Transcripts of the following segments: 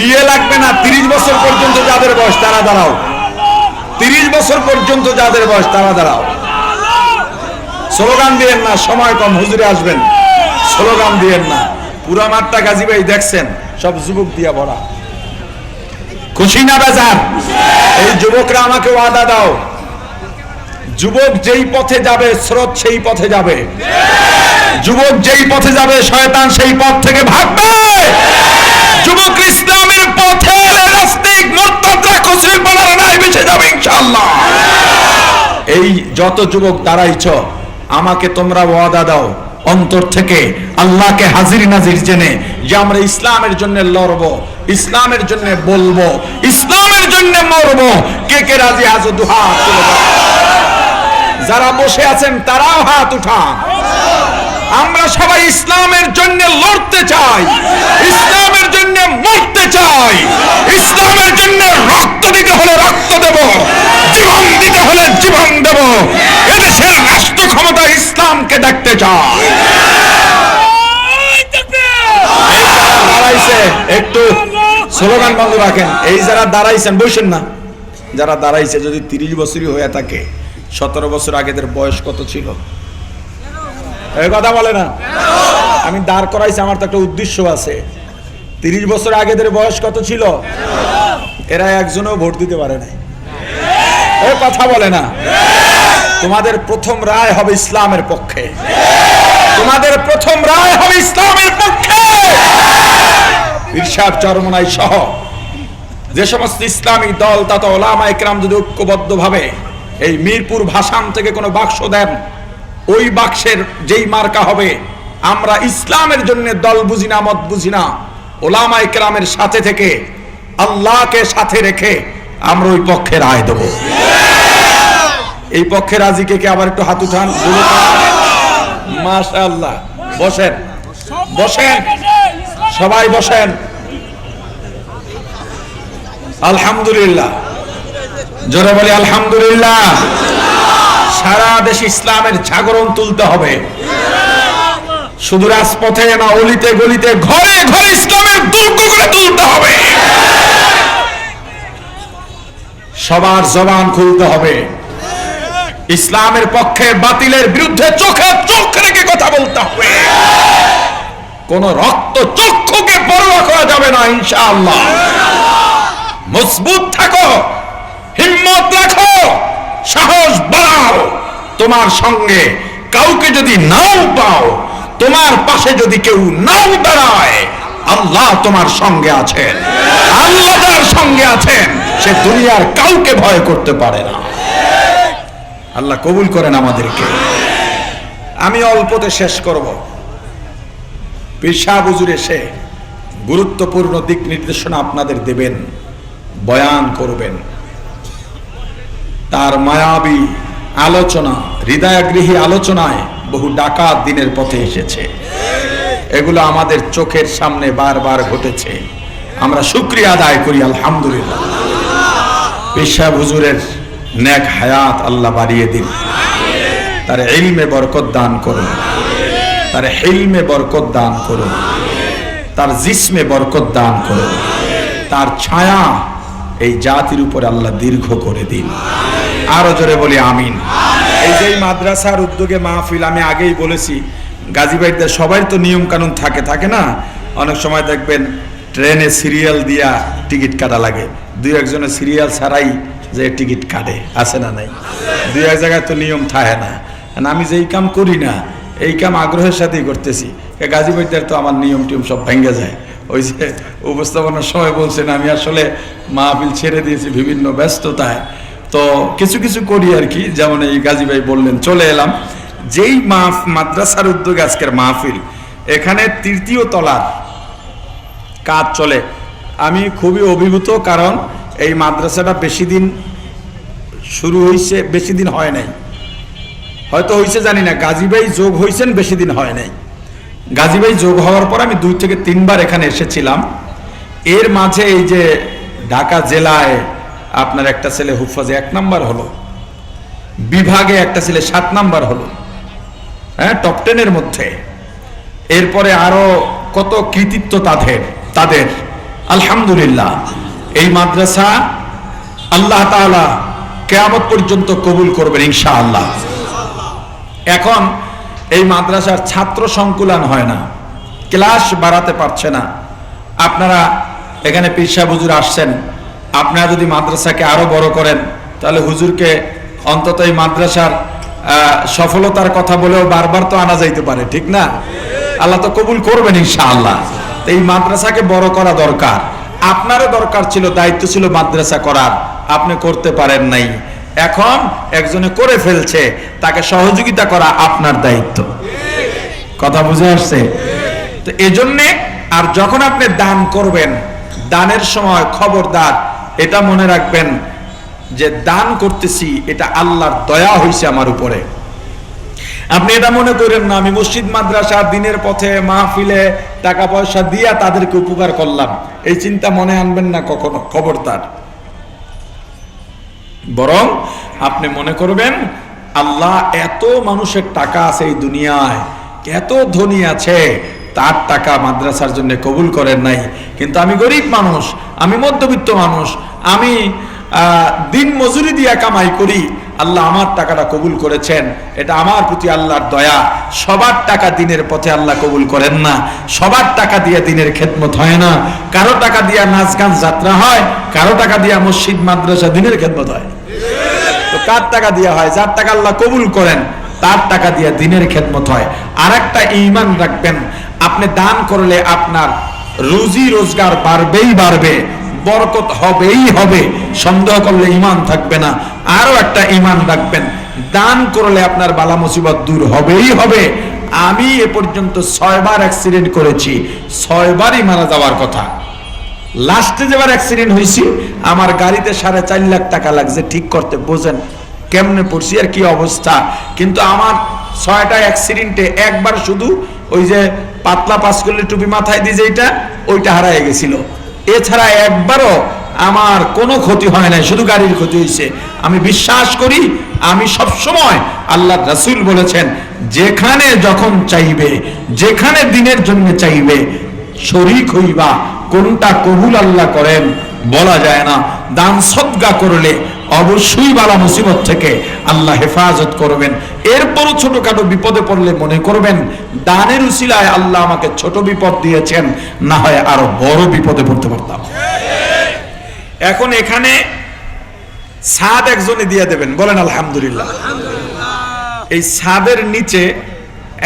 বিয়ে লাগবে না, তিরিশ বছর পর্যন্ত যাদের বয়স তারা দাঁড়াও। তিরিশ বছর পর্যন্ত যাদের বয়স তারা দাঁড়াও। স্লোগান দিয়েন না, সময় কম, হুজুরে আসবেন। স্লোগান দিয়েন না। পুরা মাঠটা গাজী ভাই দেখছেন, সব যুবক দিয়া ভরা। খুশি না বেজার? এই যুবকরা আমাকে ওয়াদা দাও। যুবক যেই পথে যাবে, স্রোত সেই পথে যাবে। যুবক যেই পথে যাবে, শয়তান সেই পথ থেকে ভাগবে। যুবক ইসলামের এই যত যুবক দাঁড়াইছ আমাকে তোমরা ওয়াদা দাও, অন্তর থেকে আল্লাহকে হাজির নাজির জেনে যে আমরা ইসলামের জন্য লড়ব, ইসলামের জন্য বলব, ইসলামের জন্য মরবো। কে কে রাজি? আজ দুহা যারা বসে আছেন, তারাও হাত উঠান। আমরা সবাই ইসলামের জন্য লড়তে চাই। ইসলামের জন্য মরতে চাই। ইসলামের জন্য রক্ত দিতে হলে রক্ত দেব, জীবন দিতে হলে জীবন দেব। এদেশের রাষ্ট্র ক্ষমতা ইসলামকে দেখতে দাঁড়াইছে, একটু স্লোগান বন্ধ রাখেন। এই যারা দাঁড়াইছেন, বসেন না। যারা দাঁড়াইছে, যদি তিরিশ বছরই হয়ে থাকে, সতেরো বছর আগেদের বয়স কত ছিল? কথা বলে না। আমি দাঁড় করাইছি, আমার তো একটা উদ্দেশ্য আছে। তিরিশ বছর আগেদের বয়স কত ছিল? এরা একজনও ভোট দিতে পারে নাই। এ কথা বলে না। তোমাদের প্রথম রায় হবে ইসলামের পক্ষে। তোমাদের প্রথম রায় হবে ইসলামের পক্ষে। ইরশাদ চরমনাই সহ যে সমস্ত ইসলামী দল তত ওলামা একরাম যদি ঐক্যবদ্ধ ভাবে এই মিরপুর ভাসান থেকে কোনো বাক্স দেন, ওই বাক্সের যেই মার্কা হবে, আমরা ইসলামের জন্য দল বুঝি না, মত বুঝি না। ওলামা একরামের সাথে থেকে আল্লাহকে সাথে রেখে আমরা ওই পক্ষে রায় দেব। এই পক্ষে রাজিকে কে আবার একটু হাত উঠান মাশাআল্লাহ। বসেন। বসেন। সবাই বসেন। আলহামদুলিল্লাহ। জোরে বলি আলহামদুলিল্লাহ। সারা দেশ ইসলামের জাগরণ তুলতে হবে। শুধু রাজপথে না, অলিতে গলিতে ঘরে ঘরে ইসলামের দুর্গ করে তুলতে হবে। সবার জবান খুলতে হবে। ইসলামের পক্ষে বাতিলের বিরুদ্ধে চোখে চোখ রেখে কথা বলতে হবে। কোন রক্ত চক্ষুকে পরোয়া করা যাবে না, ইনশাআল্লাহ। মজবুত থাকো, হিম্মত রাখো, সাহস বাড়াও। তোমার সঙ্গে কাউকে যদি নাও পাও তোমার পাশে যদি কেউ নাও দাঁড়ায়, আল্লাহ তোমার সঙ্গে আছেন। আল্লাহ যার সঙ্গে আছেন, সে দুনিয়ার কাউকে ভয় করতে পারে না। আল্লাহ কবুল করেন আমাদেরকে। আমি অল্পতে শেষ করব। পেশা বুজুর এসে গুরুত্বপূর্ণ দিক নির্দেশনা আপনাদের দেবেন, বয়ান করবেন। তার মায়াবী আলোচনা হৃদয়াগৃহী আলোচনায় বহু ডাকাত দিনের পথে এসেছে। এগুলো আমাদের চোখের সামনে বারবার ঘটেছে। আমরা শুক্রিয়া আদায় করি, আলহামদুলিল্লাহ। পেশা হুজুরের নেক হায়াত আল্লাহ বাড়িয়ে দিন। তার ইলমে বরকত দান করুন। তার হিলমে বরকত দান করুন। তার জিসমে বরকত দান করুন। তার ছায়া এই জাতির উপরে আল্লাহ দীর্ঘ করে দিন। আরও জোরে বলি, আমিন। এই যে মাদ্রাসার উদ্যোগে মাহফিল, আমি আগেই বলেছি, গাজীবাড়িতে সবাই তো নিয়ম কানুন থাকে থাকে না? অনেক সময় দেখবেন, ট্রেনে সিরিয়াল দিয়া টিকিট কাটা লাগে। দুই একজনের সিরিয়াল ছাড়াই যে টিকিট কাটে, আছে না নাই? দুই এক জায়গায় তো নিয়ম থাকে না। আমি যেই কাম করি না, এই কাম আগ্রহের সাথেই করতেছি। গাজীবাড়িতে তো আমার নিয়ম টিয়ম সব ভেঙে যায়। ওই যে উপস্থাপনার সময় বলছেন, আমি আসলে মাহফিল ছেড়ে দিয়েছি বিভিন্ন ব্যস্ততায়। তো কিছু কিছু করি আর কি, যেমন এই গাজী ভাই বললেন, চলে এলাম। যেই মাহ মাদ্রাসার উদ্যোগে আজকের মাহফিল, এখানে তৃতীয় তলার কাজ চলে। আমি খুবই অভিভূত, কারণ এই মাদ্রাসাটা বেশি দিন শুরু হয়েছে বেশি দিন হয় নাই। হয়তো হয়েছে জানি না। গাজীবাই যোগ হয়েছেন বেশি দিন হয় নাই। গাজীবাই যোগ হওয়ার পর আমি দুই থেকে তিনবার এখানে এসেছিলাম। এর মাঝে এই যে ঢাকা জেলায় আপনার একটা ছেলে হুফাজে এক নাম্বার হলো। বিভাগে একটা ছেলে সাত নাম্বার হলো। হ্যাঁ টপ টেনের মধ্যে। এরপরে আরও কত কৃতিত্ব তাদের তাদের। আলহামদুলিল্লাহ, এই মাদ্রাসা আল্লাহ তাআলা কেয়ামত পর্যন্ত কবুল করবেন ইনশাআল্লাহ। এখন এই মাদ্রাসার ছাত্র সংকুলন হয় না, ক্লাস বাড়াতে পারছে না। আপনারা এখানে পিরসা হুজুর আসছেন আপনারা যদি মাদ্রাসাকে আরও বড় করেন, তাহলে হুজুরকে অন্তত এই মাদ্রাসার সফলতার কথা বলেও বারবার তো আনা যাইতে পারে, ঠিক না? আল্লাহ তো কবুল করবেন ইনশাআল্লাহ। তো এই মাদ্রাসাকে বড় করা দরকার। আপনারও দরকার ছিল, দায়িত্ব ছিল মাদ্রাসা করার। আপনি করতে পারেন নাই। এখন একজনে করে ফেলছে, তাকে সহযোগিতা করা আপনার দায়িত্ব। কথা বুঝে আসছে? তো এজন্যে, আর যখন আপনি দান করবেন, দানের সময় খবরদার এটা মনে রাখবেন যে দান করতেছি, এটা আল্লাহর দয়া হইছে আমার উপরে। আপনি এটা মনে করেন না, আমি মসজিদ, মাদ্রাসা, দিনের পথে, মাহফিলে টাকা পয়সা দিয়া তাদেরকে উপকার করলাম। এই চিন্তা মনে আনবেন না কখনো, খবরদার। বরং আপনি মনে করবেন, আল্লাহ এত মানুষের টাকা আছে এই দুনিয়ায়, এত ধনী আছে, তার টাকা মাদ্রাসার জন্য কবুল করেন নাই। কিন্তু আমি গরিব মানুষ, আমি মধ্যবিত্ত মানুষ আমি দিন মজুরি দিয়া কামাই করি, আল্লাহ আমার টাকাটা কবুল করেছেন। এটা আমার প্রতি আল্লাহর দয়া। সবার টাকা দিনের পথে আল্লাহ কবুল করেন না। সবার টাকা দিয়ে দিনের খেদমত হয় না। কারও টাকা দিয়া নাচ গান যাত্রা হয়, কারও টাকা দিয়া মসজিদ, মাদ্রাসা দিনের খেদমত হয়। তো কার টাকা দিয়া হয়? যার টাকা আল্লাহ কবুল করেন, তার টাকা দিয়ে দিনের খেদমত হয়। আর একটা ইমান রাখবেন। আপনি দান করলে আপনার রুজি রোজগার বাড়বেই বাড়বে। বরকত হবেই হবে। সন্দেহ করলে ইমান থাকবে না আরও একটা ইমান রাখবেন। দান করলে আপনার বালা মুসিবত দূর হবেই হবে। আমি এ পর্যন্ত ছয়বার অ্যাক্সিডেন্ট করেছি, ছয়বারই মারা যাওয়ার কথা। লাস্টে যেবার অ্যাক্সিডেন্ট হয়েছি আমার গাড়িতে সাড়ে চার লাখ টাকা লাগছে, ঠিক করতে বোঝেন কেমনে পড়ছি আর কি অবস্থা। কিন্তু আমার ছয়টা অ্যাক্সিডেন্টে একবার শুধু ওই যে পাতলা পাঁচ করলে টুপি মাথায় দিয়ে যেটা ওইটা হারায় গেছিল। এছাড়া একবারও আমার কোনো ক্ষতি হয় নাই, শুধু গাড়ির ক্ষতি হয়েছে। আমি বিশ্বাস করি, আমি সব সময় আল্লাহ রাসুল বলেছেন, যেখানে যখন চাইবে, যেখানে দিনের জন্য চাইবে, শরিক হইবা, কোনটা কবুল আল্লাহ করেন বলা যায় না। দান সদ্গা করলে অবশ্যই বালা মুসিবত থেকে আল্লাহ হেফাজত করবেন। এরপরও ছোটখাটো বিপদে পড়লে মনে করবেন দানের উসিলায় আল্লাহ আমাকে ছোট বিপদ দিয়েছেন না হয় আরও বড় বিপদে পড়তে পারতাম। এখন এখানে সাদ একজনে দিয়ে দেবেন বলেন আলহামদুলিল্লাহ। এই সাদের নিচে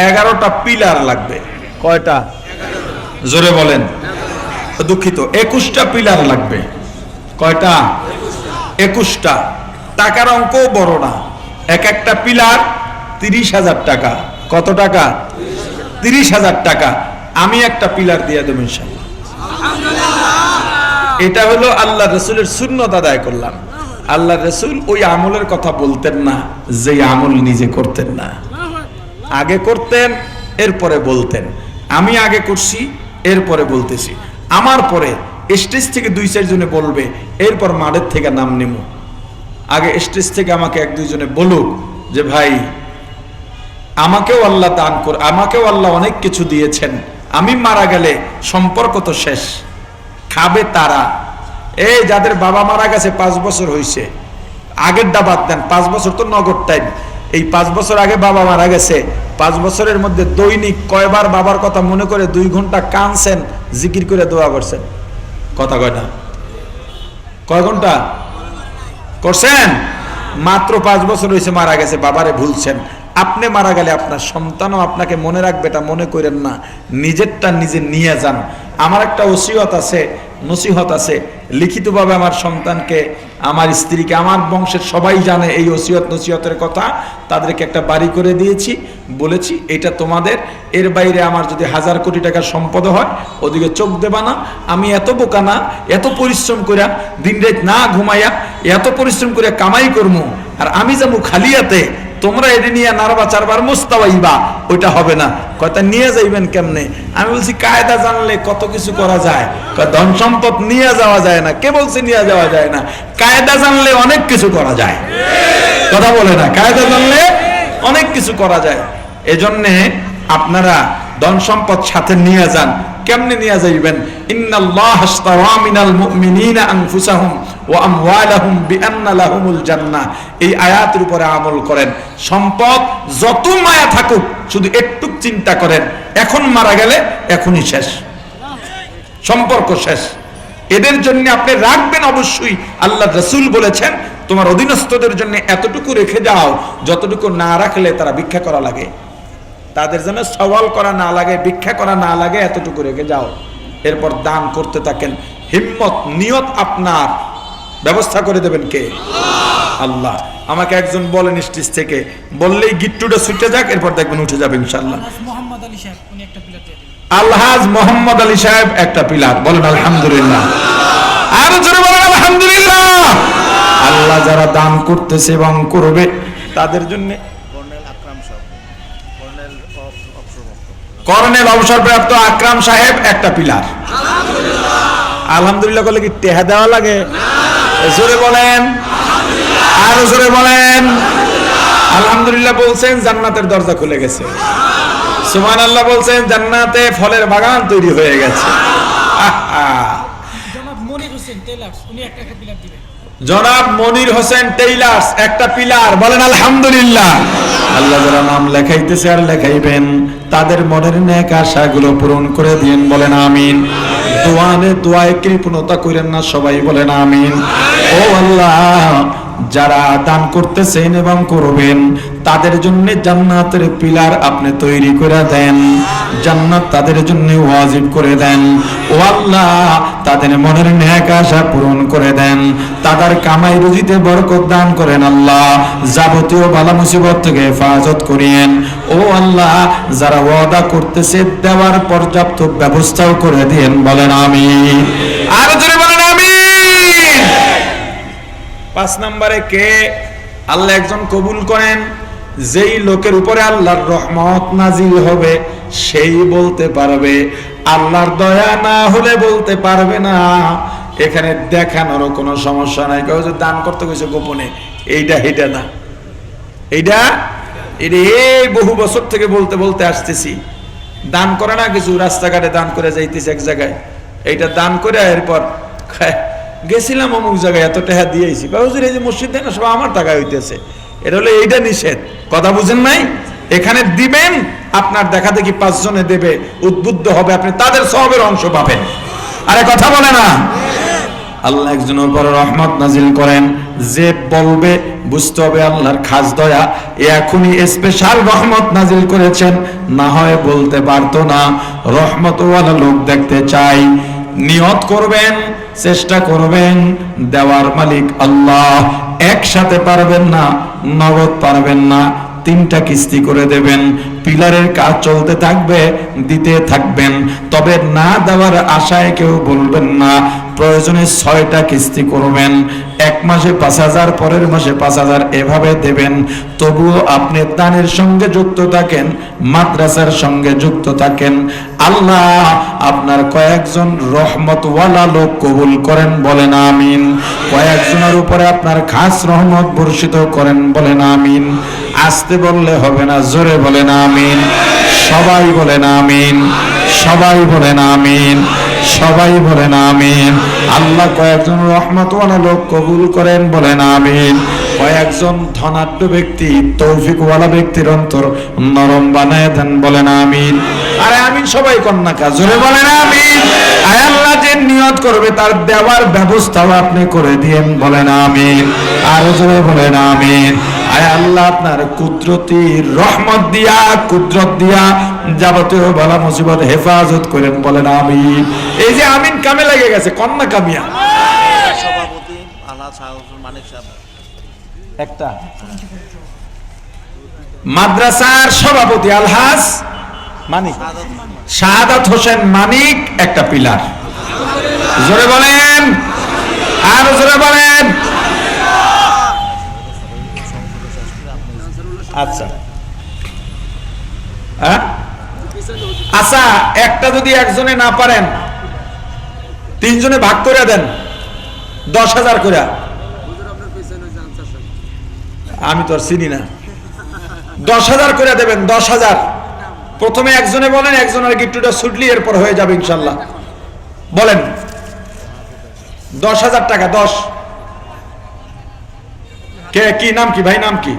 এগারোটা পিলার লাগবে। কয়টা? জোরে বলেন। দুঃখিত একুশটা পিলার লাগবে। কয়টা? একুশটা। টাকার অঙ্কও বড় না। এক একটা পিলার তিরিশ হাজার টাকা। কত টাকা? তিরিশ হাজার টাকা। আমি একটা পিলার দিয়ে দেবো এটা হলো আল্লাহ রসুলের শূন্যত আদায় করলাম। আল্লাহ রসুল ওই আমলের কথা বলতেন না যে আমল নিজে করতেন না। আগে করতেন, এরপরে বলতেন। আমি আগে করছি, এরপরে বলতেছি। আমার পরে স্টেজ থেকে দুই চারজনে বলবে, এরপর মাঠের থেকে নাম নেব আগে স্টেজ থেকে আমাকে এক দুইজনে বলুক যে, ভাই, আমাকেও আল্লাহ দান কর, আমাকেও আল্লাহ অনেক কিছু দিয়েছেন। আমি মারা গেলে সম্পর্ক তো শেষ। খাবে তারা। এই যাদের বাবা মারা গেছে, পাঁচ বছর হয়েছে আগের বাদ দেন, পাঁচ বছর তো নগদ টাইম এই পাঁচ বছর আগে বাবা মারা গেছে, পাঁচ বছরের মধ্যে দৈনিক কয়বার বাবার কথা মনে করে দুই ঘণ্টা কানছেন জিকির করে দোয়া করছেন। কথা কয়টা কয় ঘণ্টা? করছেন? মাত্র পাঁচ বছর হয়েছে মারা গেছে, বাবারে ভুলছেন। আপনি মারা গেলে আপনার সন্তানও আপনাকে মনে রাখবে এটা মনে করেন না। নিজেরটা নিজে নিয়ে যান। আমার একটা ওসিয়ত আছে নসিহত আছে। লিখিতভাবে আমার সন্তানকে, আমার স্ত্রীকে, আমার বংশের সবাই জানে এই ওসিয়ত নসিহতের কথা। তাদেরকে একটা বাড়ি করে দিয়েছি, বলেছি, এটা তোমাদের। এর বাইরে আমার যদি হাজার কোটি টাকার সম্পদ হয়, ওদিকে চোখ দেবা না। আমি এত বোকা না, এত পরিশ্রম করিয়া দিন রাত না ঘুমাইয়া, এত পরিশ্রম করে কামাই করব আর আমি যাব খালিয়াতে তোমরা এটি নিয়ে নারবা চারবার মুস্তাবাইবা ওইটা হবে না। কথা নিয়ে যাইবেন কেমনে? আমি বলছি, কায়দা জানলে কত কিছু করা যায়? ধন সম্পদ নিয়ে যাওয়া যায় না। কে বলছে নিয়ে যাওয়া যায় না? কায়দা জানলে অনেক কিছু করা যায়। কথা বলে না। কায়দা জানলে অনেক কিছু করা যায়। এজন্যে আপনারা ধন সম্পদ সাথে নিয়ে যান। কেমনে নিয়ে যাইবেন? ইন্নাল্লাহ আশতারা মিনাল মুমিনিনা আনফুসাহুম ওয়া আমওয়ালাহুম বিআন্না লাহুমুল জান্নাহ। এই আয়াতের উপরে আমল করেন। সম্পদ যত মায়া থাকুক, শুধু একটু চিন্তা করেন, এখন মারা গেলে এখনই শেষ। সম্পর্ক শেষ। এদের জন্য আপনি রাখবেন অবশ্যই, আল্লাহ রসুল বলেছেন, তোমার অধীনস্থদের জন্য এতটুকু রেখে যাও, যতটুকু না রাখলে তারা ভিক্ষা করা লাগে। তাদের জন্য সওয়াল করা না লাগে ভিক্ষা করা না লাগে এতটুকু রেখে যাও। এরপর দান করতে থাকেন। হিম্মত নিয়ত আপনার। ব্যবস্থা করে দেবেন কে? আল্লাহ। আমাকে একজন বলেন স্টেজ থেকে বললেই গিট্টুটা ছুটে যাক এরপর দেখবেন উঠে যাবে ইনশাল্লাহ আলহাজ মোহাম্মদ আলী সাহেব উনি একটা প্লেয়ার দিয়ে দিবেন আলহাজ মোহাম্মদ আলী সাহেব একটা পিলার বলেন আলহামদুলিল্লাহ। আরও জোরে বলেন আলহামদুলিল্লাহ। আল্লাহ যারা দান করতেছে এবং করবে তাদের জন্য কর্নেল আকরাম সাহেব কর্নেল অফ- কর্নেল অবসরপ্রাপ্ত আকরাম সাহেব একটা পিলার। আলহামদুলিল্লাহ বলে কি টেহা দেওয়া লাগে? জোরে বলেন। আরও জোরে বলেন। আলহামদুলিল্লাহ বলছেন জান্নাতের দরজা খুলে গেছে। সুমান আল্লাহ বলছেন জান্নাতে ফলের বাগান তৈরি হয়ে গেছে। আহা। জনাব মনির হোসেন জনাব মনির টেইলার্স একটা পিলার। বলেন আলহামদুলিল্লাহ। আল্লাহ যারা নাম লেখাইতেছে আর লেখাইবেন। তাদের মনের ন্যাক আশাগুলো পূরণ করে দিন বলেন আমিন। দোয়ানে দোয়ায় কৃপণতা করেন না সবাই, বলেন আমিন। ও আল্লাহ যারা দান করতেছেন এবং করবেন, তাদের জন্য জান্নাতের পিলার আপনি তৈরি করে দেন। জান্নাত তাদের জন্য ওয়াজিব করে দেন। ও আল্লাহ, তাদের মনের ন্যাক আশা পূরণ করে দেন। তাদের কামাই রুজিতে বরকত দান করেন আল্লাহ। যাবতীয় বালা মুসিবত থেকে হেফাজত করিয়েন। ও আল্লাহ, যারা ওয়াদা করতেছে, দেওয়ার পর্যাপ্ত ব্যবস্থাও করে দিয়েন বলেন আমি আর জোরে পাঁচ নম্বরে কে? আল্লাহ একজন কবুল করেন। যেই লোকের উপরে আল্লাহর রহমত নাজিল হবে সেই বলতে পারবে। আল্লাহর দয়া না হলে বলতে পারবে না। এখানে দেখানোরও কোনো সমস্যা নাই। কেউ দান করতে গেছে গোপনে এইটা এইটা না। এইটা? এটা এই বহু বছর থেকে বলতে বলতে আসতেছি। দান করে না কিছু রাস্তাঘাটে দান করে যাইতেছে এক জায়গায়। এইটা দান করে এরপর খায়, গেছিলাম অমুক জায়গায়, এত টাকা দিয়েছি বাবুজির এই যে মসজিদ দেয় না, সব আমার টাকা হইতেছে। এটা হলো এইটা নিষেধ। কথা বুঝেন নাই? এখানে দিবেন, আপনার দেখা দেখি পাঁচজনে দেবে, উদ্বুদ্ধ হবে, আপনি তাদের সবের অংশ পাবেন। আরে, কথা বলে না। আল্লাহ একজনের উপর রহমত নাজিল করেন। যে বলবে, বুঝতে হবে আল্লাহর খাস দয়া। এখনই স্পেশাল রহমত নাজিল করেছেন। না হয় বলতে পারতো না। রহমতওয়ালা লোক দেখতে চাই। নিয়ত করবেন চেষ্টা করবেন, দেওয়ার মালিক আল্লাহ। একসাথে পারবেন না, নগদ পারবেন না, তিনটা কিস্তি করে দেবেন। পিলারের কাজ চলতে থাকবে, দিতে থাকবেন। তবে না দেওয়ার আশায় কেউ বলবেন না প্রয়োজনে ছয়টা কিস্তি করবেন। এক মাসে পাঁচ হাজার, পরের মাসে পাঁচ হাজার এভাবে দেবেন। তবুও আপনি দানের সঙ্গে যুক্ত থাকেন, মাদ্রাসার সঙ্গে যুক্ত থাকেন। আল্লাহ আপনার কয়েকজন রহমতওয়ালা লোক কবুল করেন বলেন আমিন। কয়েকজনের উপরে আপনার খাস রহমত বর্ষিত করেন বলেন আমিন। আসতে বললে হবে না, জোরে বলেন আমিন। সবাই বলেন আমিন। সবাই বলেন আমিন। সবাই বলেন আমিন। আল্লাহ কয়েকজন রহমতওয়ালা লোক কবুল করেন বলেন আমিন। কয়েকজন ধনাঢ্য ব্যক্তি, তৌফিকওয়ালা ব্যক্তির অন্তর নরম বানায় দেন বলেন আমিন। আরে আমিন সবাই কন্যা কাজ জোরে বলেন আমিন। আয় আল্লাহ যে নিয়ত করবে, তার দেওয়ার ব্যবস্থাও আপনি করে দিয়েন বলেন আমিন। আরও জোরে বলেন আমিন। আয় আল্লাহ আপনার কুদরতি রহমত দিয়া কুদরত দিয়া যাবতীয় বালা মুসিবত হেফাজত করেন বলেন আমিন। এই যে আমিন কামে লেগে গেছে কন্যা কামিয়া। সভাপতি মানিক সাহেব। একটা। মাদ্রাসার সভাপতি আলহাজ মানিক। শাহাদাত হোসেন মানিক একটা পিলার। জোরে বলেন। আর জোরে বলেন। আচ্ছা। হ্যাঁ? আচ্ছা একটা যদি একজনে না পারেন, তিনজনে ভাগ করে দেন, দশ হাজার করে। আমি তো আর চিনি না। দশ হাজার করে দেবেন, দশ হাজার। প্রথমে একজনে বলেন, একজনের গিট্টুটা ছুটলি, এরপর হয়ে যাবে ইনশাল্লাহ। বলেন। দশ হাজার টাকা, দশ। কে, কি নাম কি? ভাই, নাম কি?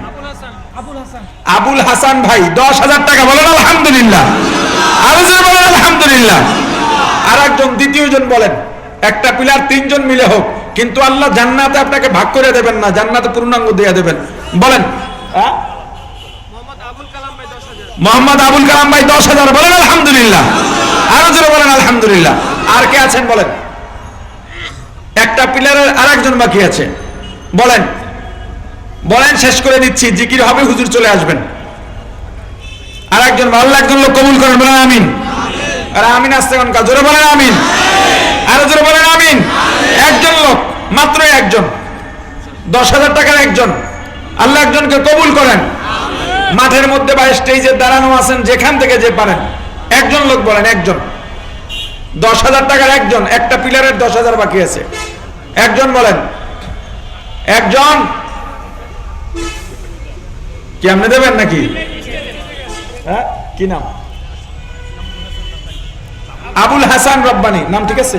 আবুল হাসান ভাই, দশ হাজার টাকা, বলেন আলহামদুলিল্লাহ। আরও বলেন আলহামদুলিল্লাহ। আর একজন দ্বিতীয় জন বলেন, একটা পিলার তিনজন মিলে হোক, কিন্তু আল্লাহ জান্নাতে আপনাকে ভাগ করে দেবেন না, জান্নাতে পূর্ণাঙ্গ দিয়ে দেবেন। বলেন? মোহাম্মদ আবুল কালাম ভাই, দশ হাজার, বলেন আলহামদুলিল্লাহ। আরও জোরে বলেন আলহামদুলিল্লাহ। আর কে আছেন বলেন? একটা পিলারের আর একজন বাকি আছে। বলেন বলেন শেষ করে দিচ্ছি, জিকির হবে, হুজুর চলে আসবেন। আর একজন ভালো একজন লোক কবুল করেন, বলেন আমিন। আর আমিন আসতে কোন কাজ? জোরে বলেন আমিন। আরও জোরে বলেন আমিন। একজন লোক, মাত্র একজন। দশ হাজার টাকার একজন। আল্লাহ একজনকে কবুল করেন। মাঠের মধ্যে বা স্টেজে দাঁড়ানো আছেন, যেখান থেকে যে পারেন। একজন লোক বলেন, একজন। দশ হাজার টাকার একজন, একটা পিলারের দশ হাজার বাকি আছে। একজন বলেন, একজন কি আপনি দেবেন নাকি? হ্যাঁ? কি নাম? আবুল হাসান রব্বানি। নাম ঠিক আছে?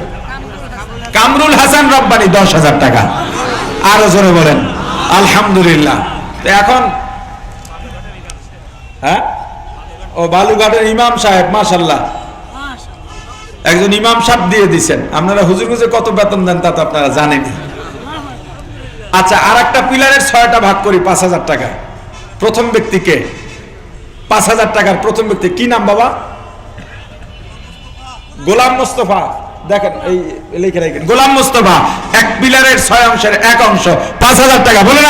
কামরুল হাসান রব্বানি, দশ হাজার টাকা। আরও জোরে বলেন। আলহামদুলিল্লাহ। তো এখন হ্যাঁ? ও বালুঘাটের ইমাম সাহেব মাশাল্লাহ একজন ইমাম সাহেব দিয়ে দিছেন। আপনারা হুজুর হুজুর কত বেতন দেন তা তো আপনারা জানেন আচ্ছা আর একটা পিলারের ছয়টা ভাগ করি, পাঁচ হাজার টাকা প্রথম ব্যক্তিকে, পাঁচ হাজার টাকার প্রথম ব্যক্তি, কি নাম বাবা? গোলাম মোস্তফা, দেখেন, এই লিখে রাখেন। গোলাম মোস্তফা, এক পিলারের ছয় অংশের এক অংশ, পাঁচ হাজার টাকা বলেন